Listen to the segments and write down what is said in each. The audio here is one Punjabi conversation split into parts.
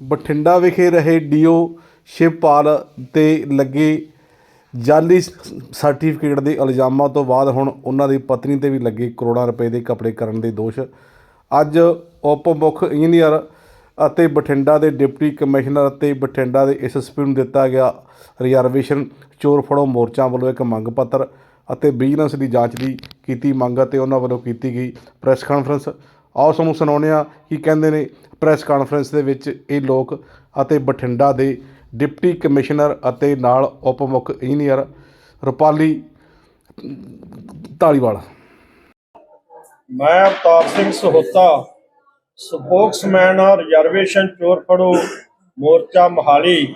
ਬਠਿੰਡਾ ਵਿਖੇ ਰਹੇ ਡੀਓ ਸ਼ਿਵਪਾਲ ਤੇ ਲੱਗੇ ਜਾਲੀ ਸਰਟੀਫਿਕੇਟ ਦੇ ਇਲਜ਼ਾਮਾਂ ਤੋਂ ਬਾਅਦ ਹੁਣ ਉਹਨਾਂ ਦੀ ਪਤਨੀ ਤੇ ਵੀ ਲੱਗੇ ਕਰੋੜਾਂ ਰੁਪਏ ਦੇ ਕਪੜੇ ਕਰਨ ਦੇ ਦੋਸ਼। ਅੱਜ ਉਪ ਮੁੱਖ ਇੰਜੀਨੀਅਰ ਅਤੇ ਬਠਿੰਡਾ ਦੇ ਡਿਪਟੀ ਕਮਿਸ਼ਨਰ ਅਤੇ ਬਠਿੰਡਾ ਦੇ ਐਸਐਸਪੀ ਨੂੰ ਦਿੱਤਾ ਗਿਆ ਰਿਜ਼ਰਵੇਸ਼ਨ ਚੋਰ ਫੜੋ ਮੋਰਚਾ ਵੱਲੋਂ ਇੱਕ ਮੰਗ ਪੱਤਰ ਅਤੇ ਵਿਜੀਲੈਂਸ ਦੀ ਜਾਂਚ ਦੀ ਕੀਤੀ ਮੰਗ ਅਤੇ ਉਹਨਾਂ ਵੱਲੋਂ ਕੀਤੀ ਗਈ ਪ੍ਰੈਸ ਕਾਨਫਰੰਸ। ਆਓ ਤੁਹਾਨੂੰ ਸੁਣਾਉਂਦੇ ਹਾਂ ਕੀ ਕਹਿੰਦੇ ਨੇ ਪ੍ਰੈਸ ਕਾਨਫਰੰਸ ਦੇ ਵਿੱਚ ਇਹ ਲੋਕ ਅਤੇ ਬਠਿੰਡਾ ਦੇ ਡਿਪਟੀ ਕਮਿਸ਼ਨਰ ਅਤੇ ਨਾਲ ਉਪ ਮੁੱਖ ਇੰਜੀਨੀਅਰ ਰੁਪਾਲੀ ਧਾਲੀਵਾਲ। ਮੈਂ ਅਵਤਾਰ ਸਿੰਘ ਸਹੋਤਾ ਸਪੋਕਸਮੈਨ ਰਿਜ਼ਰਵੇਸ਼ਨ ਚੋਰ ਫੜੋ, ਮੋਰਚਾ ਮਹਾਲੀ।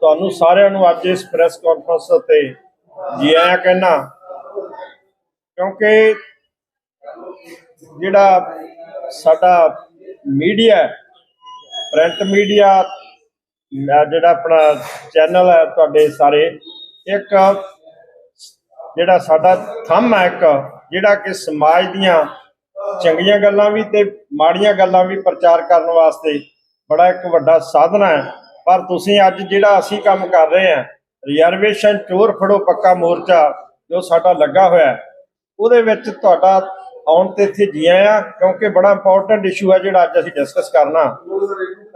ਤੁਹਾਨੂੰ ਸਾਰਿਆਂ ਨੂੰ ਅੱਜ ਇਸ ਪ੍ਰੈਸ ਕਾਨਫਰੰਸ ਤੇ ਜੀ ਆਇਆਂ ਕਹਿਣਾ ਕਿਉਂਕਿ ਜਿਹੜਾ ਸਾਡਾ ਮੀਡੀਆ ਪ੍ਰਿੰਟ ਮੀਡੀਆ ਜਿਹੜਾ ਆਪਣਾ ਚੈਨਲ ਹੈ ਤੁਹਾਡੇ ਸਾਰੇ, ਇੱਕ ਜਿਹੜਾ ਸਾਡਾ ਥੰਮ ਹੈ ਇੱਕ, ਜਿਹੜਾ ਕਿ ਸਮਾਜ ਦੀਆਂ ਚੰਗੀਆਂ ਗੱਲਾਂ ਵੀ ਤੇ ਮਾੜੀਆਂ ਗੱਲਾਂ ਵੀ ਪ੍ਰਚਾਰ ਕਰਨ ਵਾਸਤੇ ਬੜਾ ਇੱਕ ਵੱਡਾ ਸਾਧਨ ਹੈ। ਪਰ ਤੁਸੀਂ ਅੱਜ ਜਿਹੜਾ ਅਸੀਂ ਕੰਮ ਕਰ ਰਹੇ ਹਾਂ ਰਿਜ਼ਰਵੇਸ਼ਨ ਚੋਰ ਫੜੋ ਪੱਕਾ ਮੋਰਚਾ ਜੋ ਸਾਡਾ ਲੱਗਾ ਹੋਇਆ ਉਹਦੇ ਵਿੱਚ ਤੁਹਾਡਾ ਆਉਣ ਤੇ ਇੱਥੇ ਜੀ ਆਇਆਂ ਕਿਉਂਕਿ ਬੜਾ ਇੰਪੋਰਟੈਂਟ ਇਸ਼ੂ ਹੈ ਜਿਹੜਾ ਅੱਜ ਅਸੀਂ ਡਿਸਕਸ ਕਰਨਾ।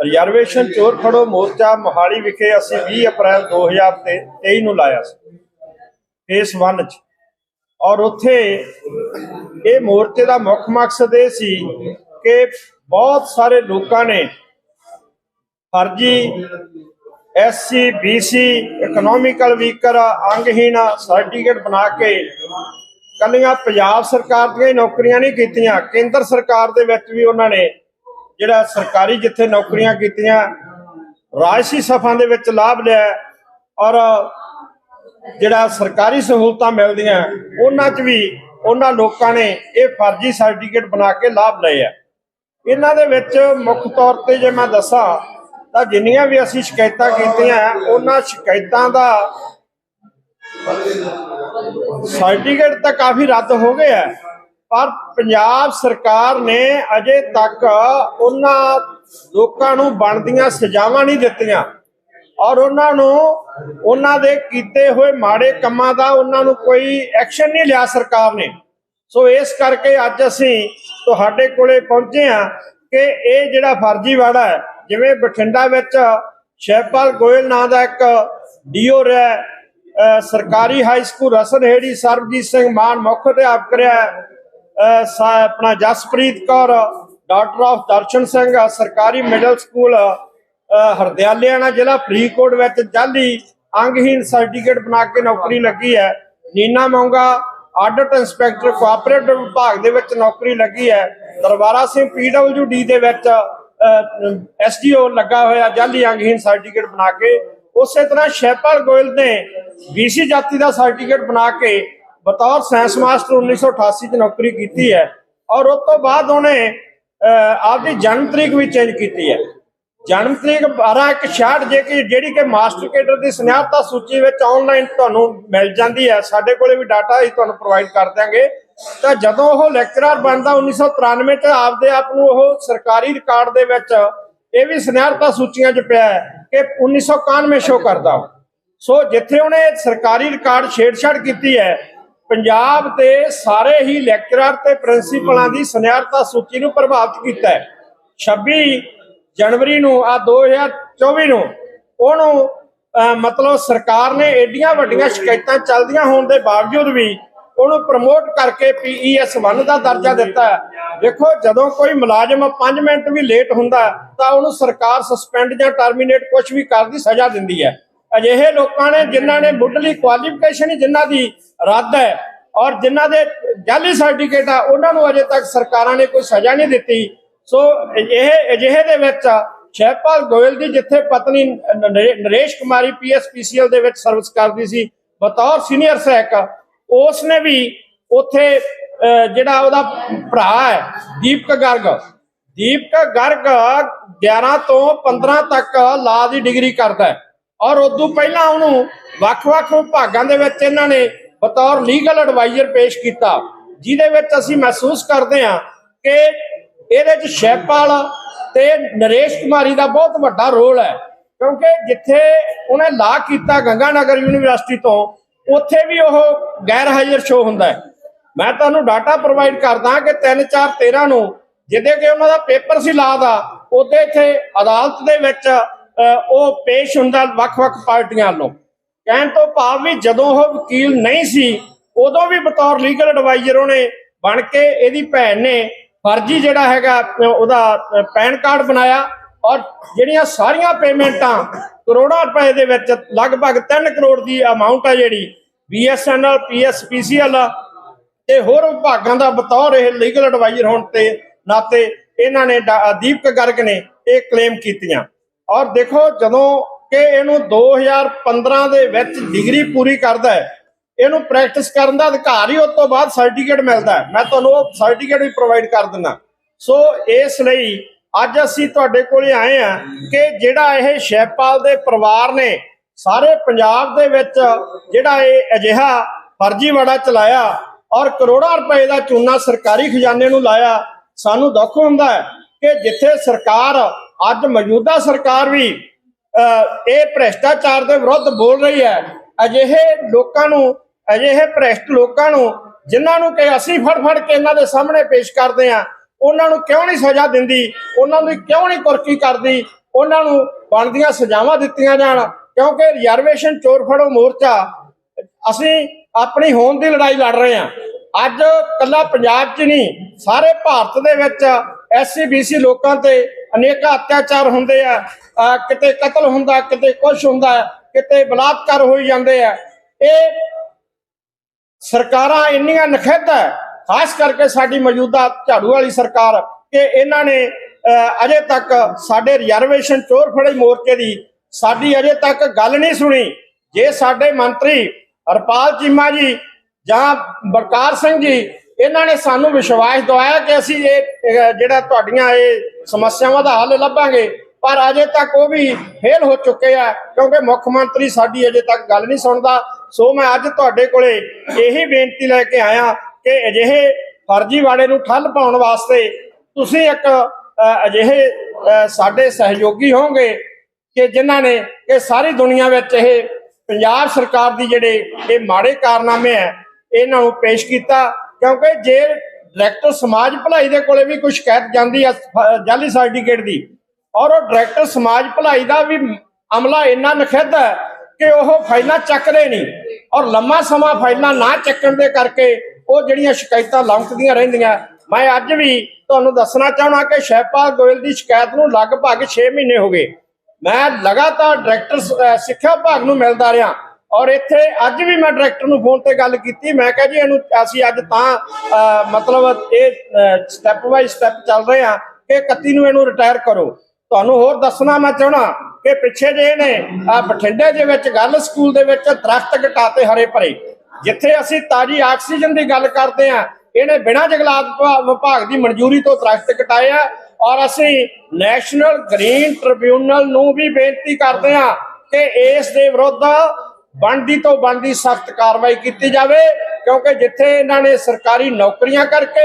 ਰਿਜ਼ਰਵੇਸ਼ਨ ਚੋਰ ਫੜੋ ਮੋਰਚਾ ਮੋਹਾਲੀ ਵਿਖੇ ਅਸੀਂ 20 ਅਪ੍ਰੈਲ 2023 ਨੂੰ ਲਾਇਆ ਸੀ ਫੇਸ 1 ਚ। ਔਰ ਉੱਥੇ ਇਹ ਮੋਰਚੇ ਦਾ ਮੁੱਖ ਮਕਸਦ ਇਹ ਸੀ ਕਿ ਬਹੁਤ ਸਾਰੇ ਲੋਕਾਂ ਨੇ ਫਰਜੀ ਐਸਸੀ ਬੀਸੀ ਇਕਨੋਮਿਕਲ ਵੀਕਰ ਅੰਗਹੀਣ ਸਰਟੀਫਿਕੇਟ ਬਣਾ ਕੇ ਕੱਲੀਆਂ ਪੰਜਾਬ ਸਰਕਾਰ ਦੀਆਂ ਹੀ ਨੌਕਰੀਆਂ ਨਹੀਂ ਕੀਤੀਆਂ, ਕੇਂਦਰ ਸਰਕਾਰ ਦੇ ਵਿੱਚ ਵੀ ਉਹਨਾਂ ਨੇ ਜਿਹੜਾ ਸਰਕਾਰੀ ਜਿੱਥੇ ਨੌਕਰੀਆਂ ਕੀਤੀਆਂ, ਰਾਜਸੀ ਸਫਾਂ ਦੇ ਵਿੱਚ ਲਾਭ ਲਿਆ ਔਰ ਜਿਹੜਾ ਸਰਕਾਰੀ ਸਹੂਲਤਾਂ ਮਿਲਦੀਆਂ, ਉਹਨਾਂ 'ਚ ਵੀ ਉਹਨਾਂ ਲੋਕਾਂ ਨੇ ਇਹ ਫਰਜ਼ੀ ਸਰਟੀਫਿਕੇਟ ਬਣਾ ਕੇ ਲਾਭ ਲਏ ਆ। ਇਹਨਾਂ ਦੇ ਵਿੱਚ ਮੁੱਖ ਤੌਰ ਤੇ ਜੇ ਮੈਂ ਦੱਸਾਂ, ਤਾਂ ਜਿੰਨੀਆਂ ਵੀ ਅਸੀਂ ਸ਼ਿਕਾਇਤਾਂ ਕੀਤੀਆਂ, ਉਹਨਾਂ ਸ਼ਿਕਾਇਤਾਂ ਦਾ ਸਰਟੀਫਿਕੇਟ ਤਾਂ ਕਾਫੀ ਰੱਦ ਹੋ ਗਏ ਆ ਪਰ ਪੰਜਾਬ ਸਰਕਾਰ ਨੇ ਅਜੇ ਤੱਕ ਉਹਨਾਂ ਲੋਕਾਂ ਨੂੰ ਬਣਦੀਆਂ ਸਜ਼ਾਵਾਂ ਨਹੀਂ ਦਿੱਤੀਆਂ ਔਰ ਉਹਨਾਂ ਨੂੰ ਉਹਨਾਂ ਦੇ ਕੀਤੇ ਹੋਏ ਮਾੜੇ ਕੰਮਾਂ ਦਾ ਉਹਨਾਂ ਨੂੰ ਕੋਈ ਐਕਸ਼ਨ ਨਹੀਂ ਲਿਆ ਸਰਕਾਰ ਨੇ। ਸੋ ਇਸ ਕਰਕੇ ਅੱਜ ਅਸੀਂ ਤੁਹਾਡੇ ਕੋਲੇ ਪਹੁੰਚੇ ਹਾਂ ਕਿ ਇਹ ਜਿਹੜਾ ਫਰਜ਼ੀਵਾੜਾ ਹੈ, ਜਿਵੇਂ ਬਠਿੰਡਾ ਵਿੱਚ ਸ਼ੈਪਾਲ ਗੋਇਲ ਨਾਂ ਦਾ ਇੱਕ ਡੀਓ ਰਿਹਾ ਸਰਕਾਰੀ ਹਾਈ ਸਕੂਲ ਰਸਨਹੇੜੀ ਸਰਬਜੀਤ ਸਿੰਘ ਮਾਨ ਮੁੱਖ ਅਧਿਆਪਕ ਰਿਹਾ ਆਪਣਾ ਜਸਪ੍ਰੀਤ ਕੌਰ, ਡਾਕਟਰ ਆਫ ਦਰਸ਼ਨ ਸਿੰਘ ਸਰਕਾਰੀ ਮਿਡਲ ਸਕੂਲ ਅਹ ਹਰਦਿਆਲਿਆਣਾ ਜ਼ਿਲ੍ਹਾ ਫਰੀਦਕੋਟ ਵਿੱਚ ਜਾਲੀ ਅੰਗਹੀਨ ਸਰਟੀਫਿਕੇਟ ਬਣਾ ਕੇ ਨੌਕਰੀ ਲੱਗੀ ਹੈ। Neena Monga, audit inspector cooperative ਵਿਭਾਗ ਦੇ ਵਿੱਚ ਨੌਕਰੀ ਲੱਗੀ ਹੈ। ਦਰਬਾਰਾ ਸਿੰਘ ਪੀਡਬਲਯੂਡੀ ਦੇ ਵਿੱਚ ਐਸਡੀਓ ਲੱਗਾ ਹੋਇਆ, ਜਾਲੀ ਅੰਗਹੀਨ ਸਰਟੀਫਿਕੇਟ ਬਣਾ ਕੇ ਉਸੇ ਤਰ੍ਹਾਂ ਸ਼ੈਪਾਲ ਗੋਇਲ ਨੇ ਬੀਸੀ ਜਾਤੀ ਦਾ ਸਰਟੀਫਿਕੇਟ ਬਣਾ ਕੇ ਬਤੌਰ ਸਾਇੰਸ ਮਾਸਟਰ 1988 ਚ ਨੌਕਰੀ ਕੀਤੀ ਹੈ ਔਰ ਉਸ ਤੋਂ ਬਾਅਦ ਉਹਨੇ ਆਪਦੀ ਜਨਮ ਤਰੀਕ ਵੀ ਚੇਂਜ ਕੀਤੀ ਹੈ। ਜਨਮ ਤਰੀਕ 1266 ਜੇ ਕਿ ਜਿਹੜੀ ਕਿ ਮਾਸਟਰ ਕੇਡਰ ਦੀ ਸਨਿਆਰਤਾ ਸੂਚੀ ਵਿੱਚ ਆਨਲਾਈਨ ਤੁਹਾਨੂੰ ਮਿਲ ਜਾਂਦੀ ਹੈ। ਸਾਡੇ ਕੋਲੇ ਵੀ ਡਾਟਾ ਅਸੀਂ ਤੁਹਾਨੂੰ ਪ੍ਰੋਵਾਈਡ ਕਰ ਦਿਆਂਗੇ। ਤਾਂ ਜਦੋਂ ਉਹ ਲੈਕਚਰਰ ਬਣਦਾ 1993 ਚ, ਆਪਦੇ ਆਪ ਨੂੰ ਉਹ ਸਰਕਾਰੀ ਰਿਕਾਰਡ ਦੇ ਵਿੱਚ ਇਹ ਵੀ ਸਨਿਆਰਤਾ ਸੂਚੀਆਂ 'ਚ ਪਿਆ ਹੈ। ਕਿ 1991 ਸ਼ੋ ਕਰਦਾ ਸੋ ਜਿੱਥੇ ਉਹਨੇ ਸਰਕਾਰੀ ਰਿਕਾਰਡ ਛੇੜਛਾੜ ਕੀਤੀ ਹੈ, ਪੰਜਾਬ ਦੇ ਸਾਰੇ ਹੀ ਲੈਕਚਰਰ ਤੇ ਪ੍ਰਿੰਸੀਪਲਾਂ ਦੀ ਸਨਿਆਰਤਾ ਸੂਚੀ ਨੂੰ ਪ੍ਰਭਾਵਿਤ ਕੀਤਾ ਹੈ। 26 ਜਨਵਰੀ ਨੂੰ ਆ 2024 ਨੂੰ, ਉਹਨੂੰ ਮਤਲਬ ਸਰਕਾਰ ਨੇ ਏਡੀਆਂ ਵੱਡੀਆਂ ਸ਼ਿਕਾਇਤਾਂ ਚੱਲਦੀਆਂ ਹੋਣ ਦੇ ਬਾਵਜੂਦ ਵੀ ਉਹਨੂੰ ਪ੍ਰਮੋਟ ਕਰਕੇ ਪੀਈਐਸ 1 ਦਾ ਦਰਜਾ ਦਿੱਤਾ ਦੇਖੋ, ਜਦੋਂ ਕੋਈ ਮੁਲਾਜ਼ਮ 5 ਮਿੰਟ ਵੀ ਲੇਟ ਹੁੰਦਾ ਤਾਂ ਉਹਨੂੰ ਸਰਕਾਰ ਸਸਪੈਂਡ ਜਾਂ ਟਰਮੀਨੇਟ ਕੁਝ ਵੀ ਕਰਨ ਦੀ ਸਜ਼ਾ ਦਿੰਦੀ ਹੈ। ਅਜਿਹੇ ਲੋਕਾਂ ਨੇ, ਜਿਨ੍ਹਾਂ ਨੇ ਮੁੱਢਲੀ ਕੁਆਲੀਫਿਕੇਸ਼ਨ ਹੀ ਜਿਨ੍ਹਾਂ ਦੀ ਰੱਦ ਹੈ ਔਰ ਜਿਨ੍ਹਾਂ ਦੇ ਜਾਲੀ ਸਰਟੀਫਿਕੇਟ ਆ, ਉਹਨਾਂ ਨੂੰ ਅਜੇ ਤੱਕ ਸਰਕਾਰਾਂ ਨੇ ਕੋਈ ਸਜ਼ਾ ਨਹੀਂ ਦਿੱਤੀ। ਸੋ, ਇਹ ਅਜਿਹੇ ਦੇ ਵਿੱਚ ਸ਼ਹਿਪਾਲ ਗੋਇਲ ਦੀ ਜਿੱਥੇ ਪਤਨੀ ਨਰੇਸ਼ ਕੁਮਾਰੀ ਪੀਐਸਪੀਸੀਐਲ ਦੇ ਵਿੱਚ ਸਰਵਿਸ ਕਰਦੀ ਸੀ, ਬਤੌਰ ਸੀਨੀਅਰ ਸਹਾਇਕ ਉਸ ਨੇ ਵੀ ਉੱਥੇ ਜਿਹੜਾ ਉਹਦਾ ਭਰਾ ਹੈ, ਦੀਪਕ ਗਰਗ। ਦੀਪਕ ਗਰਗ 11 ਤੋਂ 15 ਤੱਕ ਲਾ ਦੀ ਡਿਗਰੀ ਕਰਦਾ ਹੈ। ਔਰ ਉਦੋਂ ਪਹਿਲਾਂ ਉਹਨੂੰ ਵੱਖ-ਵੱਖ ਵਿਭਾਗਾਂ ਦੇ ਵਿੱਚ ਇਹਨਾਂ ਨੇ ਬਤੌਰ ਲੀਗਲ ਐਡਵਾਈਜ਼ਰ ਪੇਸ਼ ਕੀਤਾ, ਜਿਹਦੇ ਵਿੱਚ ਅਸੀਂ ਮਹਿਸੂਸ ਕਰਦੇ ਹਾਂ ਕਿ ਇਹਦੇ 'ਚ ਸ਼ੈਪਾਲ ਤੇ ਨਰੇਸ਼ ਕੁਮਾਰੀ ਦਾ ਬਹੁਤ ਵੱਡਾ ਰੋਲ ਹੈ। ਕਿਉਂਕਿ ਜਿੱਥੇ ਉਹਨੇ ਲਾ ਕੀਤਾ ਗੰਗਾਨਗਰ ਯੂਨੀਵਰਸਿਟੀ ਤੋਂ ਉੱਥੇ ਵੀ ਉਹ ਗੈਰ ਹਾਜ਼ਰ ਸ਼ੋ ਹੁੰਦਾ ਹੈ। ਮੈਂ ਤੁਹਾਨੂੰ ਡਾਟਾ ਪ੍ਰੋਵਾਈਡ ਕਰਦਾ ਕਿ 3 4 13 ਨੂੰ ਜਿਹਦੇ ਕਿ ਉਹਨਾਂ ਦਾ ਪੇਪਰ ਸੀ ਲਾ ਦਾ, ਉਹਦੇ ਇੱਥੇ ਅਦਾਲਤ ਦੇ ਵਿੱਚ ਉਹ ਪੇਸ਼ ਹੁੰਦਾ ਵੱਖ-ਵੱਖ ਪਾਰਟੀਆਂ ਵੱਲੋਂ। ਕਹਿਣ ਤੋਂ ਭਾਵ ਵੀ ਜਦੋਂ ਉਹ ਵਕੀਲ ਨਹੀਂ ਸੀ, ਉਦੋਂ ਵੀ ਬਤੌਰ ਲੀਗਲ ਐਡਵਾਈਜ਼ਰ ਉਹਨੇ ਬਣ ਕੇ ਇਹਦੀ ਭੈਣ ਨੇ ਫਰਜ਼ੀ ਜਿਹੜਾ ਹੈਗਾ, ਉਹਦਾ ਪੈਨ ਕਾਰਡ ਬਣਾਇਆ ਔਰ ਜਿਹੜੀਆਂ ਸਾਰੀਆਂ ਪੇਮੈਂਟਾਂ ਕਰੋੜਾਂ ਰੁਪਏ ਦੇ ਵਿੱਚ ਲਗਭਗ 3 ਕਰੋੜ ਦੀ ਅਮਾਉਂਟ ਆ ਜਿਹੜੀ BSNL PSPCL ਤੇ ਹੋਰ ਵਿਭਾਗਾਂ ਦਾ ਬਤੌਰ ਇਹ ਲੀਗਲ ਐਡਵਾਈਜ਼ਰ ਹੋਣ ਤੇ ਨਾਤੇ ਇਹਨਾਂ ਨੇ ਡਾ- ਦੀਪਕ ਗਰਗ ਨੇ ਇਹ ਕਲੇਮ ਕੀਤੀਆਂ। ਔਰ ਦੇਖੋ ਜਦੋਂ ਕਿ ਇਹਨੂੰ 2015 ਦੇ ਵਿੱਚ ਡਿਗਰੀ ਪੂਰੀ ਕਰਦਾ ਹੈ, ਇਹਨੂੰ ਪ੍ਰੈਕਟਿਸ ਕਰਨ ਦਾ ਅਧਿਕਾਰ ਹੀ ਉਸ ਤੋਂ ਬਾਅਦ ਸਰਟੀਫਿਕੇਟ ਮਿਲਦਾ ਹੈ। ਮੈਂ ਤੁਹਾਨੂੰ ਉਹ ਸਰਟੀਫਿਕੇਟ ਵੀ ਪ੍ਰੋਵਾਈਡ ਕਰ ਦਿੰਦਾ। ਸੋ ਇਸ ਲਈ ਅੱਜ ਅਸੀਂ ਤੁਹਾਡੇ ਕੋਲੇ ਆਏ ਆ ਕਿ ਜਿਹੜਾ ਇਹ ਸ਼ੈਪਾਲ ਦੇ ਪਰਿਵਾਰ ਨੇ ਸਾਰੇ ਪੰਜਾਬ ਦੇ ਵਿੱਚ ਜਿਹੜਾ ਇਹ ਅਜਿਹਾ ਫਰਜ਼ੀਵਾੜਾ ਚਲਾਇਆ ਔਰ ਕਰੋੜਾਂ ਰੁਪਏ ਦਾ ਚੂਨਾ ਸਰਕਾਰੀ ਖਜ਼ਾਨੇ ਨੂੰ ਲਾਇਆ ਸਾਨੂੰ ਦੁੱਖ ਹੁੰਦਾ ਹੈ ਕਿ ਜਿੱਥੇ ਸਰਕਾਰ ਅੱਜ ਮੌਜੂਦਾ ਸਰਕਾਰ ਵੀ ਅਹ, ਇਹ ਭ੍ਰਿਸ਼ਟਾਚਾਰ ਦੇ ਵਿਰੁੱਧ ਬੋਲ ਰਹੀ ਹੈ। ਅਜਿਹੇ ਲੋਕਾਂ ਨੂੰ ਅਜਿਹੇ ਭ੍ਰਿਸ਼ਟ ਲੋਕਾਂ ਨੂੰ ਜਿਨ੍ਹਾਂ ਨੂੰ ਕਿ ਅਸੀਂ ਫੜ ਫੜ ਕੇ ਇਹਨਾਂ ਦੇ ਸਾਹਮਣੇ ਪੇਸ਼ ਕਰਦੇ ਆ ਉਹਨਾਂ ਨੂੰ ਕਿਉਂ ਨਹੀਂ ਸਜ਼ਾ ਦਿੰਦੀ? ਉਹਨਾਂ ਨੂੰ ਕਿਉਂ ਨਹੀਂ ਕੁਰਕੀ ਕਰਦੀ? ਉਹਨਾਂ ਨੂੰ ਬਣਦੀਆਂ ਸਜ਼ਾਵਾਂ ਦਿੱਤੀਆਂ ਜਾਣ, ਕਿਉਂਕਿ ਰਿਜ਼ਰਵੇਸ਼ਨ ਚੋਰ ਫੜੋ ਮੋਰਚਾ। ਅਸੀਂ ਆਪਣੀ ਹੋਂਦ ਦੀ ਲੜਾਈ ਲੜ ਰਹੇ ਹਾਂ। ਅੱਜ ਕੱਲਾ ਪੰਜਾਬ 'ਚ ਨਹੀਂ, ਸਾਰੇ ਭਾਰਤ ਦੇ ਵਿੱਚ ਐਸਸੀ ਬੀਸੀ ਲੋਕਾਂ ਤੇ ਅਨੇਕਾਂ ਅਤਿਆਚਾਰ ਹੁੰਦੇ ਆ। ਕਿਤੇ ਕਤਲ ਹੁੰਦਾ, ਕਿਤੇ ਕੁਛ ਹੁੰਦਾ, ਕਿਤੇ ਬਲਾਤਕਾਰ ਹੋਈ ਜਾਂਦੇ ਆ। ਇਹ ਸਰਕਾਰਾਂ ਇੰਨੀਆਂ ਨਖਿੱਧ ਹੈ ਖਾਸ ਕਰਕੇ ਸਾਡੀ ਮੌਜੂਦਾ ਝਾੜੂ ਵਾਲੀ ਸਰਕਾਰ ਕਿ ਇਹਨਾਂ ਨੇ ਅਜੇ ਤੱਕ ਸਾਡੇ ਰਿਜ਼ਰਵੇਸ਼ਨ ਚੋਰ ਫੜੇ ਮੋਰਚੇ ਦੀ, ਸਾਡੀ ਅਜੇ ਤੱਕ ਗੱਲ ਨਹੀਂ ਸੁਣੀ। ਜੇ ਸਾਡੇ ਮੰਤਰੀ ਹਰਪਾਲ ਚੀਮਾ ਜੀ ਜਾਂ ਬਰਕਾਰ ਸਿੰਘ ਜੀ, ਇਹਨਾਂ ਨੇ ਸਾਨੂੰ ਵਿਸ਼ਵਾਸ ਦਿਵਾਇਆ ਕਿ ਅਸੀਂ ਇਹ ਜਿਹੜਾ ਤੁਹਾਡੀਆਂ ਇਹ ਸਮੱਸਿਆਵਾਂ ਦਾ ਹੱਲ ਲੱਭਾਂਗੇ, ਪਰ ਅਜੇ ਤੱਕ ਉਹ ਵੀ ਫੇਲ ਹੋ ਚੁੱਕੇ ਆ, ਕਿਉਂਕਿ ਮੁੱਖ ਮੰਤਰੀ ਸਾਡੀ ਅਜੇ ਤੱਕ ਗੱਲ ਨਹੀਂ ਸੁਣਦਾ। ਸੋ ਮੈਂ ਅੱਜ ਤੁਹਾਡੇ ਕੋਲੇ ਇਹੀ ਬੇਨਤੀ ਲੈ ਕੇ ਆਇਆ ਕਿ ਅਜਿਹੇ ਫਰਜ਼ੀਵਾੜੇ ਨੂੰ ਠੱਲ ਪਾਉਣ ਵਾਸਤੇ ਤੁਸੀਂ ਇੱਕ ਅਜਿਹੇ ਸਾਡੇ ਸਹਿਯੋਗੀ ਹੋਵੋਗੇ ਕਿ ਜਿਨ੍ਹਾਂ ਨੇ ਕਿ ਸਾਰੀ ਦੁਨੀਆ ਵਿੱਚ ਇਹ ਪੰਜਾਬ ਸਰਕਾਰ ਦੀ ਜਿਹੜੇ ਇਹ ਮਾੜੇ ਕਾਰਨਾਮੇ ਹੈ, ਇਹਨਾਂ ਨੂੰ ਪੇਸ਼ ਕੀਤਾ। ਕਿਉਂਕਿ ਜੇ ਡਾਇਰੈਕਟਰ ਸਮਾਜ ਭਲਾਈ ਦੇ ਕੋਲੇ ਵੀ ਕੋਈ ਸ਼ਿਕਾਇਤ ਜਾਂਦੀ ਹੈ ਜਾਲੀ ਸਰਟੀਫਿਕੇਟ ਦੀ, ਔਰ ਉਹ ਡਾਇਰੈਕਟਰ ਸਮਾਜ ਭਲਾਈ ਦਾ ਵੀ ਅਮਲਾ ਇੰਨਾ ਨਖਿੱਧ ਹੈ ਕਿ ਉਹ ਫਾਈਲਾਂ ਚੱਕਦੇ ਨਹੀਂ, ਔਰ ਲੰਮਾ ਸਮਾਂ ਫਾਈਲਾਂ ਨਾ ਚੱਕਣ ਦੇ ਕਰਕੇ ਉਹ ਜਿਹੜੀਆਂ ਸ਼ਿਕਾਇਤਾਂ ਲੰਕਦੀਆਂ ਰਹਿੰਦੀਆਂ, ਮੈਂ ਅੱਜ ਵੀ ਤੁਹਾਨੂੰ ਦੱਸਣਾ ਚਾਹਣਾ ਕਿ ਸ਼ੈਪਾਲ ਗੋਇਲ ਦੀ ਸ਼ਿਕਾਇਤ ਨੂੰ ਲਗਭਗ 6 ਮਹੀਨੇ ਹੋ ਗਏ। ਮੈਂ ਲਗਾਤਾਰ ਡਾਇਰੈਕਟਰ ਸਿੱਖਿਆ ਵਿਭਾਗ ਨੂੰ ਮਿਲਦਾ ਰਿਹਾ ਔਰ ਇੱਥੇ ਅੱਜ ਵੀ ਮੈਂ ਡਾਇਰੈਕਟਰ ਨੂੰ ਫੋਨ ਤੇ ਗੱਲ ਕੀਤੀ। ਮੈਂ ਕਿਹਾ ਜੀ, ਇਹਨੂੰ ਅਸੀਂ ਅੱਜ ਤਾਂ ਮਤਲਬ ਇਹ ਸਟੈਪ ਬਾਈ ਸਟੈਪ ਚੱਲ ਰਹੇ ਆ ਕਿ 31 ਨੂੰ ਇਹਨੂੰ ਰਿਟਾਇਰ ਕਰੋ। ਤੁਹਾਨੂੰ ਹੋਰ ਦੱਸਣਾ ਮੈਂ ਚਾਹਣਾ ਕਿ ਪਿੱਛੇ ਜੇ ਨੇ ਆਹ ਬਠਿੰਡੇ ਦੇ ਵਿੱਚ ਗੱਲ, ਸਕੂਲ ਦੇ ਵਿੱਚ ਦਰਖਤ ਘਟਾਤੇ ਹਰੇ ਭਰੇ। ਜਿੱਥੇ ਅਸੀਂ ਤਾਜੀ ਆਕਸੀਜਨ ਦੀ ਗੱਲ ਕਰਦੇ ਆ ਇਹਨੇ ਬਿਨਾਂ ਜੰਗਲਾਤ ਵਿਭਾਗ ਦੀ ਮਨਜ਼ੂਰੀ ਤੋਂ ਦਰਖਤ ਕਟਾਏ ਆ ਔਰ ਅਸੀਂ ਨੈਸ਼ਨਲ ਗ੍ਰੀਨ ਟ੍ਰਿਬਿਊਨਲ ਨੂੰ ਵੀ ਬੇਨਤੀ ਕਰਦੇ ਆ ਕਿ ਇਸ ਦੇ ਵਿਰੁੱਧ ਬਣਦੀ ਤੋਂ ਬਣਦੀ ਸਖਤ ਕਾਰਵਾਈ ਕੀਤੀ ਜਾਵੇ, ਕਿਉਂਕਿ ਜਿੱਥੇ ਇਹਨਾਂ ਨੇ ਸਰਕਾਰੀ ਨੌਕਰੀਆਂ ਕਰਕੇ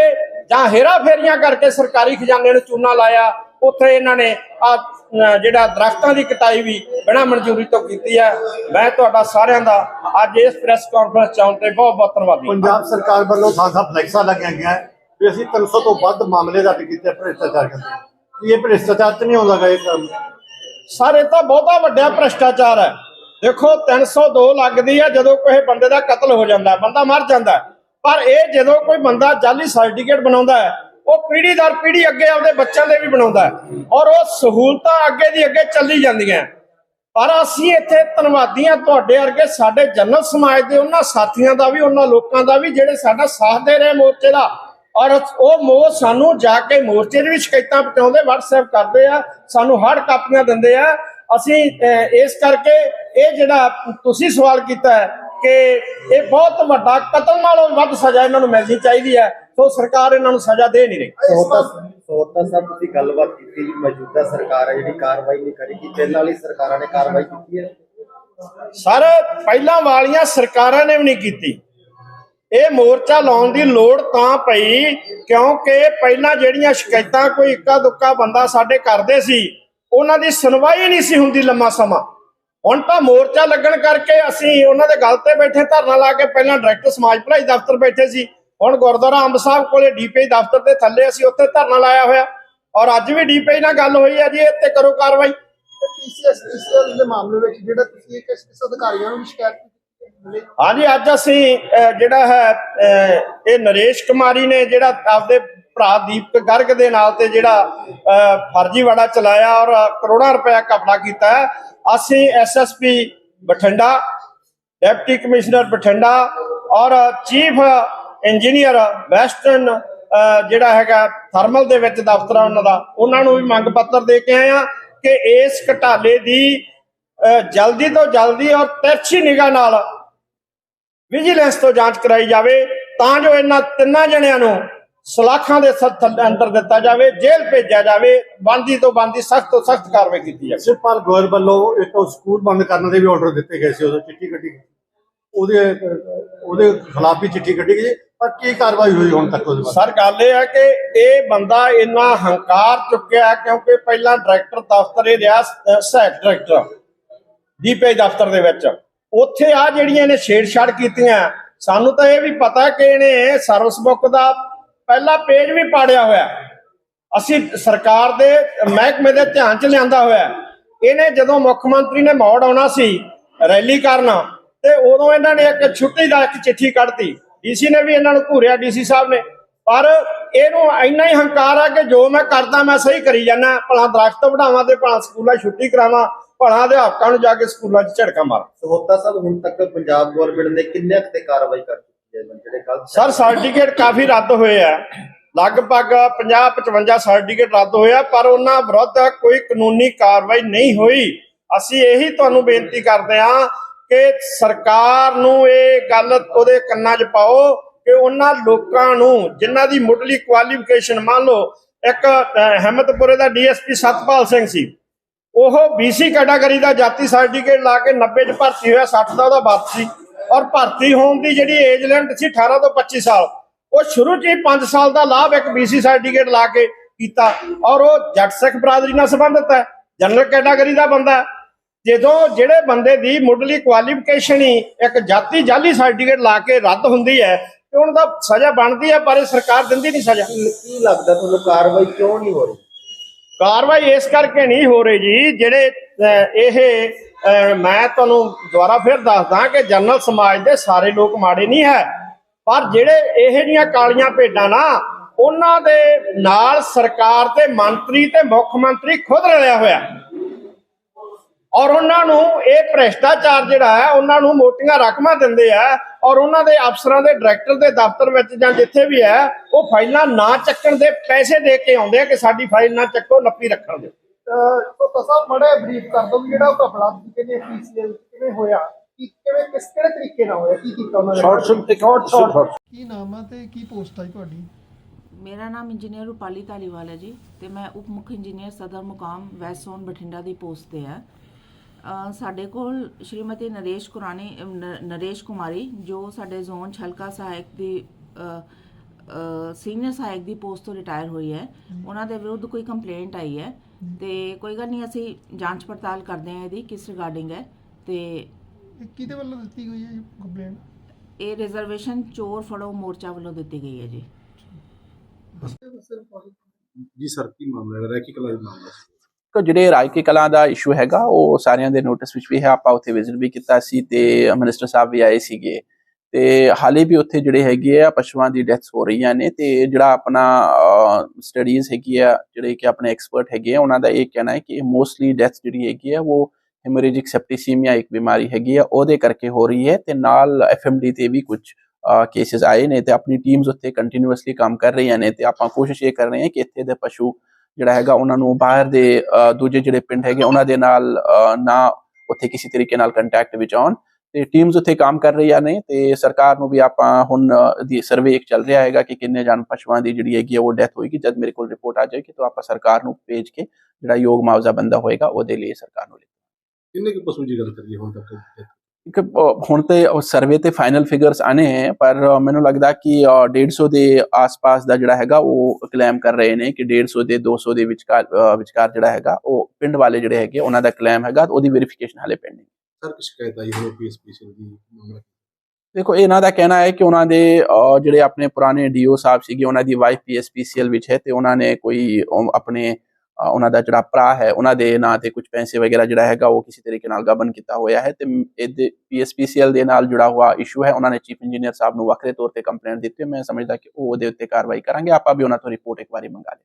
ਜਾਂ ਹੇਰਾ ਫੇਰੀਆਂ ਕਰਕੇ ਸਰਕਾਰੀ ਖਜ਼ਾਨੇ ਨੂੰ ਚੂਨਾ ਲਾਇਆ, ਉੱਥੇ ਇਹਨਾਂ ਨੇ ਆ ਜਿਹੜਾ ਦਰਖਤਾਂ ਦੀ ਕਟਾਈ ਵੀ ਬਿਨਾਂ ਮਨਜ਼ੂਰੀ ਤੋਂ ਕੀਤੀ ਹੈ। ਮੈਂ ਤੁਹਾਡਾ ਸਾਰਿਆਂ ਦਾ ਅੱਜ ਇਸ ਪ੍ਰੈਸ ਕਾਨਫਰੰਸ ਚ ਆਉਣ ਤੇ ਬਹੁਤ ਬਹੁਤ ਧੰਨਵਾਦੀ ਪੰਜਾਬ ਸਰਕਾਰ ਵੱਲੋਂ ਥਾਂ ਫਲੈਕਸਾਂ ਲੱਗੀਆਂ ਗਈਆਂ ਹੈ। ਵੀ ਅਸੀਂ 300 ਤੋਂ ਵੱਧ ਮਾਮਲੇ ਦਰਜ ਕੀਤੇ ਭ੍ਰਿਸ਼ਟਾਚਾਰ ਕਰਦੇ ਇਹ ਭ੍ਰਿਸ਼ਟਾਚਾਰ ਚ ਨਹੀਂ ਗਾ ਇਹ ਕੰਮ? ਸਾਰੇ ਤਾਂ ਬਹੁਤਾ ਵੱਡਾ ਭ੍ਰਿਸ਼ਟਾਚਾਰ ਹੈ। ਦੇਖੋ 302 ਲੱਗਦੀ ਹੈ ਜਦੋਂ ਕੋਈ ਬੰਦੇ ਦਾ ਕਤਲ ਹੋ ਜਾਂਦਾ ਬੰਦਾ ਮਰ ਜਾਂਦਾ। ਪਰ ਇਹ ਜਦੋਂ ਕੋਈ ਬੰਦਾ ਜਾਲੀ ਸਰਟੀਫਿਕੇਟ ਬਣਾਉਂਦਾ ਹੈ ਉਹ ਪੀੜੀ ਦਰ ਪੀੜ੍ਹੀ ਅੱਗੇ ਆਪਦੇ ਬੱਚਿਆਂ ਦੇ ਵੀ ਬਣਾਉਂਦਾ ਔਰ ਉਹ ਸਹੂਲਤਾਂ ਅੱਗੇ ਦੀ ਅੱਗੇ ਚੱਲੀ ਜਾਂਦੀਆਂ ਪਰ ਅਸੀਂ ਇੱਥੇ ਧੰਨਵਾਦੀ ਹਾਂ ਤੁਹਾਡੇ ਵਰਗੇ ਸਾਡੇ ਜਨਰਲ ਸਮਾਜ ਦੇ ਉਹਨਾਂ ਸਾਥੀਆਂ ਦਾ ਵੀ, ਉਹਨਾਂ ਲੋਕਾਂ ਦਾ ਵੀ, ਜਿਹੜੇ ਸਾਡਾ ਸਾਥ ਦੇ ਰਹੇ ਮੋਰਚੇ ਦਾ। ਔਰ ਉਹ ਮੋਹ ਸਾਨੂੰ ਜਾ ਕੇ ਮੋਰਚੇ ਦੇ ਵੀ ਸ਼ਿਕਾਇਤਾਂ ਪਹੁੰਚਾਉਂਦੇ, WhatsApp ਕਰਦੇ ਆ, ਸਾਨੂੰ ਹਰ ਕਾਪੀਆਂ ਦਿੰਦੇ ਆ। ਅਸੀਂ ਇਸ ਕਰਕੇ ਇਹ ਜਿਹੜਾ ਤੁਸੀਂ ਸਵਾਲ ਕੀਤਾ ਹੈ ਕਿ ਇਹ ਬਹੁਤ ਵੱਡਾ ਕਤਲ ਨਾਲੋਂ ਵੱਧ ਸਜ਼ਾ ਇਹਨਾਂ ਨੂੰ ਮਿਲਣੀ ਚਾਹੀਦੀ ਹੈ। ਸੋ ਸਰਕਾਰ ਇਹਨਾਂ ਨੂੰ ਸਜ਼ਾ ਦੇ ਨਹੀਂ ਰਹੀ। ਸੋਤਾ ਸਾਹਿਬ ਤੁਸੀਂ ਗੱਲਬਾਤ ਕੀਤੀ ਜੀ ਮੌਜੂਦਾ ਸਰਕਾਰ ਹੈ ਜਿਹੜੀ ਕਾਰਵਾਈ ਨਹੀਂ ਕਰੇਗੀ ਪਹਿਲਾਂ ਵਾਲੀ ਸਰਕਾਰਾਂ ਨੇ ਕਾਰਵਾਈ ਕੀਤੀ ਹੈ? ਸਰ ਪਹਿਲਾਂ ਵਾਲੀਆਂ ਸਰਕਾਰਾਂ ਨੇ ਵੀ ਨਹੀਂ ਕੀਤੀ। ਇਹ ਮੋਰਚਾ ਲਾਉਣ ਦੀ ਲੋੜ ਤਾਂ ਪਈ ਕਿਉਂਕਿ ਪਹਿਲਾਂ ਜਿਹੜੀਆਂ ਸ਼ਿਕਾਇਤਾਂ ਕੋਈ ਇੱਕਾ ਦੁੱਕਾ ਬੰਦਾ ਸਾਡੇ ਕਰਦੇ ਸੀ ਉਹਨਾਂ ਦੀ ਸੁਣਵਾਈ ਨਹੀਂ ਸੀ ਹੁੰਦੀ ਲੰਮਾ ਸਮਾਂ। ਹੁਣ ਤਾਂ ਮੋਰਚਾ ਲੱਗਣ ਕਰਕੇ ਅਸੀਂ ਉਹਨਾਂ ਦੇ ਗੱਲ ਤੇ ਬੈਠੇ ਧਰਨਾ ਲਾ ਕੇ ਪਹਿਲਾਂ ਡਾਇਰੈਕਟਰ ਸਮਾਜ ਭਲਾਈ ਦਫ਼ਤਰ ਬੈਠੇ ਸੀ। ਹੁਣ ਗੁਰਦੁਆਰਾ ਅੰਬ ਸਾਹਿਬ ਕੋਲੇ ਡੀਪੀਆਈ ਦਫ਼ਤਰ ਦੇ ਥੱਲੇ ਅਸੀਂ ਉੱਥੇ ਧਰਨਾ ਲਾਇਆ ਹੋਇਆ। ਔਰ ਅੱਜ ਵੀ ਡੀਪੀਆਈ ਨਾਲ ਗੱਲ ਹੋਈ ਹੈ ਜੀ ਇੱਥੇ ਕਰੋ ਕਾਰਵਾਈ। ਟੀਸੀਐਸ ਟੀਸੀਐਲ ਦੇ ਮਾਮਲੇ ਵਿੱਚ ਜਿਹੜਾ ਤੁਸੀਂ ਕਿਸ ਅਧਿਕਾਰੀਆਂ ਨੂੰ ਸ਼ਿਕਾਇਤ ਕੀਤੀ ਹਾਂਜੀ ਅੱਜ ਅਸੀਂ ਜਿਹੜਾ ਹੈ ਇਹ ਨਰੇਸ਼ ਕੁਮਾਰੀ ਨੇ ਜਿਹੜਾ ਆਪਦੇ ਭਰਾ ਦੀਪਕ ਗਰਗ ਦੇ ਨਾਲ ਤੇ ਜਿਹੜਾ ਫਰਜ਼ੀਵਾੜਾ ਚਲਾਇਆ ਔਰ ਕਰੋੜਾਂ ਰੁਪਇਆ ਕਪੜਾ ਕੀਤਾ ਹੈ। ਅਸੀਂ SSP Bathinda deputy commissioner Bathinda ਔਰ ਚੀਫ ਇੰਜੀਨੀਅਰ ਵੈਸਟਰਨ ਅਹ, ਜਿਹੜਾ ਹੈਗਾ ਥਰਮਲ ਦੇ ਵਿੱਚ ਦਫ਼ਤਰ ਆ ਉਹਨਾਂ ਦਾ ਉਹਨਾਂ ਨੂੰ ਵੀ ਮੰਗ ਪੱਤਰ ਦੇ ਕੇ ਆਏ ਆ ਕਿ ਇਸ ਘਟਾਲੇ ਦੀ ਜਲਦੀ ਤੋਂ ਜਲਦੀ ਔਰ ਤਿਰਛੀ ਨਿਗਾਹ ਨਾਲ ਵਿਜੀਲੈਂਸ ਤੋਂ ਜਾਂਚ ਕਰਾਈ ਜਾਵੇ ਤਾਂ ਜੋ ਇਹਨਾਂ ਤਿੰਨਾਂ ਜਣਿਆਂ ਨੂੰ ਸਲਾਖਾਂ ਦੇ ਸੱਤ ਅੰਦਰ ਦਿੱਤਾ ਜਾਵੇ ਜੇਲ੍ਹ ਭੇਜਿਆ ਜਾਵੇ ਬੰਦੀ ਤੋਂ ਬੰਦੀ ਸਖਤ ਤੋਂ ਸਖਤ ਕਾਰਵਾਈ ਕੀਤੀ ਜਾਵੇ। ਸਿਰਪਾਲ ਗੋਇਲ ਵੱਲੋਂ ਇੱਕ ਸਕੂਲ ਬੰਦ ਕਰਨ ਦੇ ਵੀ ਆਰਡਰ ਦਿੱਤੇ ਗਏ ਸੀ ਉਦੋਂ ਚਿੱਠੀ ਕੱਢੀ ਉਹਦੇ ਉਹਦੇ ਖਿਲਾਫ ਵੀ ਚਿੱਠੀ ਕੱਢੀ ਗਈ ਪਰ ਕੀ ਕਾਰਵਾਈ ਹੋਈ ਹੁਣ ਤੱਕ ਉਹਦੇ ਬਾਰੇ? ਸਰ, ਗੱਲ ਇਹ ਹੈ ਕਿ ਇਹ ਬੰਦਾ ਇੰਨਾ ਹੰਕਾਰ ਚੁੱਕਿਆ ਕਿਉਂਕਿ ਪਹਿਲਾਂ ਡਾਇਰੈਕਟਰ ਦਫ਼ਤਰ ਇਹ ਰਿਹਾ ਸਹਾਇਕ ਡਾਇਰੈਕਟਰ ਡੀਪੀ ਦਫ਼ਤਰ ਦੇ ਵਿੱਚ। ਉੱਥੇ ਆ ਜਿਹੜੀਆਂ ਇਹਨੇ ਛੇੜਛਾੜ ਕੀਤੀਆਂ, ਸਾਨੂੰ ਤਾਂ ਇਹ ਵੀ ਪਤਾ ਕਿ ਇਹਨੇ ਸਰਵਿਸ ਬੁੱਕ ਦਾ ਪਹਿਲਾ ਪੇਜ ਵੀ ਪਾੜਿਆ ਹੋਇਆ ਅਸੀਂ ਸਰਕਾਰ ਦੇ ਮਹਿਕਮੇ ਦੇ ਧਿਆਨ ਚ ਲਿਆਂਦਾ ਹੋਇਆ ਇਹਨੇ ਜਦੋਂ ਮੁੱਖ ਮੰਤਰੀ ਨੇ ਮੌੜ ਆਉਣਾ ਸੀ ਰੈਲੀ ਕਰਨ ਤੇ ਉਦੋਂ ਇਹਨਾਂ ਨੇ ਇੱਕ ਛੁੱਟੀ ਦਾ ਇੱਕ ਚਿੱਠੀ ਕੱਢਤੀ। ਡੀਸੀ ਨੇ ਵੀ ਇਹਨਾਂ ਨੂੰ ਘੂਰਿਆ ਡੀਸੀ ਸਾਹਿਬ ਨੇ। ਪਰ ਇਹਨੂੰ ਇੰਨਾ ਹੀ ਹੰਕਾਰ ਆ ਕਿ ਜੋ ਮੈਂ ਕਰਦਾ ਮੈਂ ਸਹੀ ਕਰੀ ਜਾਂਦਾ। ਭਲਾ ਦਰਖਤ ਵਢਾਵਾਂ ਤੇ ਭਲਾ ਸਕੂਲਾਂ ਛੁੱਟੀ ਕਰਾਵਾਂ ਭਲਾ ਅਧਿਆਪਕਾਂ ਨੂੰ ਜਾ ਕੇ ਸਕੂਲਾਂ 'ਚ ਝੜਕਾਂ ਮਾਰਾਂ। ਸਹੋਤਾ ਸਾਹਿਬ ਹੁਣ ਤੱਕ ਪੰਜਾਬ ਗਵਰਨਮੈਂਟ ਨੇ ਕਿੰਨੇ ਤੇ ਕਾਰਵਾਈ ਕਰ ਚੁੱਕੀ ਹੈ? ਜਿਹੜੇ ਗਲਤ ਸਰ ਸਰਟੀਫਿਕੇਟ ਕਾਫੀ ਰੱਦ ਹੋਏ ਆ। ਲਗਭਗ 50 55 ਸਰਟੀਫਿਕੇਟ ਰੱਦ ਹੋਏ ਆ ਪਰ ਉਹਨਾਂ ਵਿਰੁੱਧ ਕੋਈ ਕਾਨੂੰਨੀ ਕਾਰਵਾਈ ਨਹੀਂ ਹੋਈ। ਅਸੀਂ ਇਹੀ ਤੁਹਾਨੂੰ ਬੇਨਤੀ ਕਰਦੇ ਹਾਂ ਕਿ ਸਰਕਾਰ ਨੂੰ ਇਹ ਗੱਲ ਉਹਦੇ ਕੰਨਾਂ 'ਚ ਪਾਓ ਕਿ ਉਹਨਾਂ ਲੋਕਾਂ ਨੂੰ ਜਿਨ੍ਹਾਂ ਦੀ ਮੁੱਢਲੀ ਕੁਆਲੀਫਿਕੇਸ਼ਨ ਮੰਨ ਲਓ ਇੱਕ ਅਹ, ਹਿੰਮਤਪੁਰੇ ਦਾ ਡੀਐਸਪੀ ਸਤਪਾਲ ਸਿੰਘ ਸੀ। ਉਹ BC ਕੈਟਾਗਰੀ ਦਾ ਜਾਤੀ ਸਰਟੀਫਿਕੇਟ ਲਾ ਕੇ 90 ਚ ਭਰਤੀ ਹੋਇਆ 60 ਦਾ ਉਹਦਾ ਬੱਤ ਸੀ। ਔਰ ਭਰਤੀ ਹੋਣ ਦੀ ਜਿਹੜੀ ਏਜ ਲਿਮਟ ਸੀ 18 ਤੋਂ 25 ਸਾਲ ਉਹ ਸ਼ੁਰੂ ਚ ਹੀ 5 ਸਾਲ ਦਾ ਲਾਭ ਇੱਕ BC ਸਰਟੀਫਿਕੇਟ ਲਾ ਕੇ ਕੀਤਾ। ਔਰ ਉਹ ਜੱਟ ਸਿੱਖ ਬਰਾਦਰੀ ਨਾਲ ਸੰਬੰਧਿਤ ਹੈ ਜਨਰਲ ਕੈਟਾਗਰੀ ਦਾ ਬੰਦਾ ਜਦੋਂ ਜਿਹੜੇ ਬੰਦੇ ਦੀ ਮੁੱਢਲੀ ਕੁਆਲੀਫਿਕੇਸ਼ਨ ਹੀ ਇੱਕ ਜਾਤੀ ਜਾਲੀ ਸਰਟੀਫਿਕੇਟ ਲਾ ਕੇ ਰੱਦ ਹੁੰਦੀ ਹੈ ਤੇ ਉਹਨਾਂ ਦਾ ਸਜ਼ਾ ਬਣਦੀ ਹੈ ਪਰ ਇਹ ਸਰਕਾਰ ਦਿੰਦੀ ਨਹੀਂ ਸਜ਼ਾ। ਕੀ ਲੱਗਦਾ ਤੁਹਾਨੂੰ ਕਾਰਵਾਈ ਕਿਉਂ ਨਹੀਂ ਹੋ ਰਹੀ? ਕਾਰਵਾਈ ਇਸ ਕਰਕੇ ਨਹੀਂ ਹੋ ਰਹੀ ਜੀ ਜਿਹੜੇ ਇਹ ਮੈਂ ਤੁਹਾਨੂੰ ਦੁਬਾਰਾ ਫਿਰ ਦੱਸਦਾ ਕਿ ਜਨਰਲ ਸਮਾਜ ਦੇ ਸਾਰੇ ਲੋਕ ਮਾੜੇ ਨਹੀਂ ਹੈ ਪਰ ਜਿਹੜੇ ਇਹ ਜੀਆਂ ਕਾਲੀਆਂ ਭੇਡਾਂ ਨਾ ਉਹਨਾਂ ਦੇ ਨਾਲ ਸਰਕਾਰ ਤੇ ਮੰਤਰੀ ਤੇ ਮੁੱਖ ਮੰਤਰੀ ਖੁਦ ਰਲਿਆ ਹੋਇਆ। ਔਰ ਉਹਨਾਂ ਨੂੰ ਇਹ ਭ੍ਰਿਸ਼ਟਾਚਾਰ ਜਿਹੜਾ ਹੈ ਉਹਨਾਂ ਨੂੰ ਮੋਟੀਆਂ ਰਕਮਾਂ ਦਿੰਦੇ ਆ ਔਰ ਉਹਨਾਂ ਦੇ ਅਫਸਰਾਂ ਦੇ ਡਾਇਰੈਕਟਰ ਦੇ ਦਫ਼ਤਰ ਵਿੱਚ ਜਾਂ ਜਿੱਥੇ ਵੀ ਹੈ ਉਹ ਫਾਈਲਾਂ ਨਾ ਚੱਕਣ ਦੇ ਪੈਸੇ ਦੇ ਕੇ ਆਉਂਦੇ ਆ ਕਿ ਸਾਡੀ ਫਾਈਲ ਨਾ ਚੱਕੋ ਨੱਪੀ ਰੱਖਣ ਦੇ ਸੋ ਸਾਹਿਬ ਮੜਾ ਬਰੀਫ ਕਰ ਦੋ ਵੀ ਜਿਹੜਾ ਉਹ ਤੁਸੀਂ ਕਹਿੰਦੇ ਪੀਸੀਐਲ ਕਿਵੇਂ ਹੋਇਆ ਕੀ ਕਿਵੇਂ ਕਿਸ ਕਿਹੜੇ ਤਰੀਕੇ ਨਾਲ ਹੋਇਆ ਕੀ ਕੀਤਾ ਉਹਨਾਂ ਨੇ? ਸ਼ਾਰਟ ਸ਼ਾਰਟ ਕੀ ਨਾਮ ਹੈ ਤੇ ਕੀ ਪੋਸਟ ਹੈ ਤੁਹਾਡੀ? ਮੇਰਾ ਨਾਮ ਇੰਜੀਨੀਅਰ ਰੂਪਾਲੀ ਧਾਲੀਵਾਲ ਹੈ ਜੀ ਤੇ ਮੈਂ ਉਪ ਮੁੱਖ ਇੰਜੀਨੀਅਰ ਸਦਰ ਮੁਕਾਮ ਵੈਸਟ ਜ਼ੋਨ ਬਠਿੰਡਾ ਦੀ ਪੋਸਟ ਤੇ ਹੈ। ਸਾਡੇ ਕੋਲ ਸ਼੍ਰੀਮਤੀ ਨਰੇਸ਼ ਕੁਰਾਨੀ ਨਰੇਸ਼ ਕੁਮਾਰੀ ਜੋ ਸਾਡੇ ਜ਼ੋਨ ਛਲਕਾ ਸਹਾਇਕ ਦੀ ਸੀਨੀਅਰ ਸਹਾਇਕ ਦੀ ਪੋਸਟ ਤੋਂ ਰਿਟਾਇਰ ਹੋਈ ਹੈ। ਉਹਨਾਂ ਦੇ ਵਿਰੁੱਧ ਕੋਈ ਕੰਪਲੇਂਟ ਆਈ ਹੈ ਤੇ ਕੋਈ ਗੱਲ ਨਹੀਂ ਅਸੀਂ ਜਾਂਚ ਪੜਤਾਲ ਕਰਦੇ ਹਾਂ ਇਹਦੀ ਕਿਸ ਰਿਗਾਰਡਿੰਗ ਹੈ ਤੇ ਕਿਹਦੇ ਵੱਲੋਂ ਦਿੱਤੀ ਗਈ ਹੈ ਕੰਪਲੇਂਟ? ਇਹ ਰਿਜ਼ਰਵੇਸ਼ਨ ਚੋਰ ਫੜੋ ਮੋਰਚਾ ਵੱਲੋਂ ਦਿੱਤੀ ਗਈ ਹੈ ਜੀ। ਜੀ ਸਰ ਕੀ ਮਾਮਲਾ ਹੈ? ਕੀ ਕਲਾਈ ਮਾਮਲਾ ਕਿ ਜਿਹੜੇ ਰਾਜਕੀ ਕਲਾ ਦਾ ਇਸ਼ੂ ਹੈਗਾ, ਉਹ ਸਾਰਿਆਂ ਦੇ ਨੋਟਿਸ ਵਿੱਚ ਵੀ ਹੈ। ਆਪਾਂ ਉੱਥੇ ਵਿਜ਼ਿਟ ਵੀ ਕੀਤਾ ਸੀ ਤੇ ਮਿਨਿਸਟਰ ਸਾਹਿਬ ਵੀ ਆਏ ਸੀਗੇ। ਤੇ ਹਾਲੇ ਵੀ ਉੱਥੇ ਜਿਹੜੇ ਹੈਗੇ ਆ, ਪਸ਼ੂਆਂ ਦੀ ਡੈਥਸ ਹੋ ਰਹੀਆਂ ਨੇ ਤੇ ਜਿਹੜਾ ਆਪਣਾ ਸਟੱਡੀਜ਼ ਹੈਗੀ ਆ, ਜਿਹੜੇ ਕਿ ਆਪਣੇ ਐਕਸਪਰਟ ਹੈਗੇ ਆ, ਉਹਨਾਂ ਦਾ ਇਹ ਕਹਿਣਾ ਹੈ ਕਿ ਮੋਸਟਲੀ ਡੈਥ ਜਿਹੜੀ ਹੈਗੀ ਆ, ਉਹ ਹੈਮੋਰੇਜਿਕ ਸੈਪਟੀਸੀਮੀਆ ਇੱਕ ਬਿਮਾਰੀ ਹੈਗੀ ਆ, ਉਹਦੇ ਕਰਕੇ ਹੋ ਰਹੀ ਹੈ ਤੇ ਨਾਲ ਐਫਐਮਡੀ ਤੇ ਵੀ ਕੁਝ ਕੇਸਿਸ ਆਏ ਨੇ ਤੇ ਆਪਣੀ ਟੀਮਸ ਉੱਤੇ ਕੰਟੀਨਿਊਸਲੀ ਕੰਮ ਕਰ ਰਹੀਆਂ ਨੇ ਤੇ ਆਪਾਂ ਕੋਸ਼ਿਸ਼ ਇਹ ਕਰ ਰਹੇ ਹਾਂ ਕਿ ਇੱਥੇ ਦੇ ਪਸ਼ੂ ਜਿਹੜਾ ਹੈਗਾ ਉਹਨਾਂ ਨੂੰ ਬਾਹਰ ਦੇ ਦੂਜੇ ਜਿਹੜੇ ਪਿੰਡ ਹੈਗੇ ਉਹਨਾਂ ਦੇ ਨਾਲ ਨਾ ਉੱਥੇ ਕਿਸੇ ਤਰੀਕੇ ਨਾਲ ਕੰਟੈਕਟ ਵਿੱਚ ਆਉਣ। ਤੇ ਟੀਮਸ ਉੱਥੇ ਕੰਮ ਕਰ ਰਹੀਆਂ ਨੇ ਤੇ ਸਰਕਾਰ ਨੂੰ ਵੀ ਆਪਾਂ ਹੁਣ ਦੀ ਸਰਵੇ ਇੱਕ ਚੱਲ ਰਿਹਾ ਹੈਗਾ ਕਿ ਕਿੰਨੇ ਜਾਨ ਪਸ਼ੂਆਂ ਦੀ ਜਿਹੜੀ ਹੈਗੀ ਆ ਉਹ ਡੈਥ ਹੋਏਗੀ। ਜਦ ਮੇਰੇ ਕੋਲ ਰਿਪੋਰਟ ਆ ਜਾਏਗੀ ਤਾਂ ਆਪਾਂ ਸਰਕਾਰ ਨੂੰ ਭੇਜ ਕੇ ਜਿਹੜਾ ਯੋਗ ਮੁਆਵਜ਼ਾ ਬੰਦਾ ਹੋਏਗਾ ਉਹਦੇ ਲਈ ਸਰਕਾਰ ਨੂੰ ਕਿੰਨੇ ਕੁ ਪਸ਼ੂ ਦੀ ਗੱਲ ਕਰੀਏ ਹੁਣ ਤੱਕ? ਅਹ, ਹੁਣ ਤੇ ਸਰਵੇ ਤੇ ਫਾਈਨਲ ਫਿਗਰਸ ਆਨੇ ਹੈ ਪਰ ਮੈਨੂੰ ਲੱਗਦਾ ਕਿ ਅਹ, 150 ਦੇ ਆਸ-ਪਾਸ ਦਾ ਜਿਹੜਾ ਹੈਗਾ ਉਹ ਕਲੇਮ ਕਰ ਰਹੇ ਨੇ ਕਿ 150 ਦੇ 200 ਦੇ ਵਿਚਕਾਰ ਵਿਚਕਾਰ ਜਿਹੜਾ ਹੈਗਾ ਉਹ ਪਿੰਡ ਵਾਲੇ ਜਿਹੜੇ ਹੈਗੇ ਉਹਨਾਂ ਦਾ ਕਲੇਮ ਹੈਗਾ ਉਹਦੀ ਵੈਰੀਫਿਕੇਸ਼ਨ ਹਾਲੇ ਪੈਂਡਿੰਗ ਸਰ ਕਿ ਸ਼ਿਕਾਇਤ ਆਈ ਹੋਣੀ ਪੀਐਸਪੀਸੀਐਲ ਦੀ ਮਾਮਲਾ? ਦੇਖੋ ਇਹਨਾਂ ਦਾ ਕਹਿਣਾ ਹੈ ਕਿ ਉਹਨਾਂ ਦੇ ਜਿਹੜੇ ਆਪਣੇ ਪੁਰਾਣੇ ਡੀਓ ਸਾਹਿਬ ਸੀਗੇ ਉਹਨਾਂ ਦੀ ਵਾਈਫ ਪੀਐਸਪੀਸੀਐਲ ਵਿੱਚ ਹੈ ਤੇ ਉਹਨਾਂ ਨੇ ਕੋਈ ਆਪਣੇ ਉਹਨਾਂ ਦਾ ਜਿਹੜਾ ਭਰਾ ਹੈ, ਉਹਨਾਂ ਦੇ ਨਾਂ ਤੇ ਕੁਝ ਪੈਸੇ ਵਗੈਰਾ ਜਿਹੜਾ ਹੈਗਾ ਉਹ ਕਿਸੇ ਤਰੀਕੇ ਨਾਲ ਗਬਨ ਕੀਤਾ ਹੋਇਆ ਹੈ ਤੇ ਮ- ਇਹਦੇ ਪੀਐਸਪੀਸੀਐਲ ਦੇ ਨਾਲ ਜੁੜਾ ਹੋਇਆ ਇਸ਼ੂ ਹੈ, ਉਹਨਾਂ ਨੇ ਚੀਫ ਇੰਜੀਨੀਅਰ ਸਾਹਿਬ ਨੂੰ ਵੱਖਰੇ ਤੌਰ ਤੇ ਕੰਪਲੇਂਟ ਦਿੱਤੀ ਮੈਂ ਸਮਝਦਾ ਕਿ ਉਹ ਉਹਦੇ ਉੱਤੇ ਕਾਰਵਾਈ ਕਰਾਂਗੇ, ਆਪਾਂ ਵੀ ਉਹਨਾਂ ਤੋਂ ਰਿਪੋਰਟ ਇੱਕ ਵਾਰੀ ਮੰਗਾ ਲਈ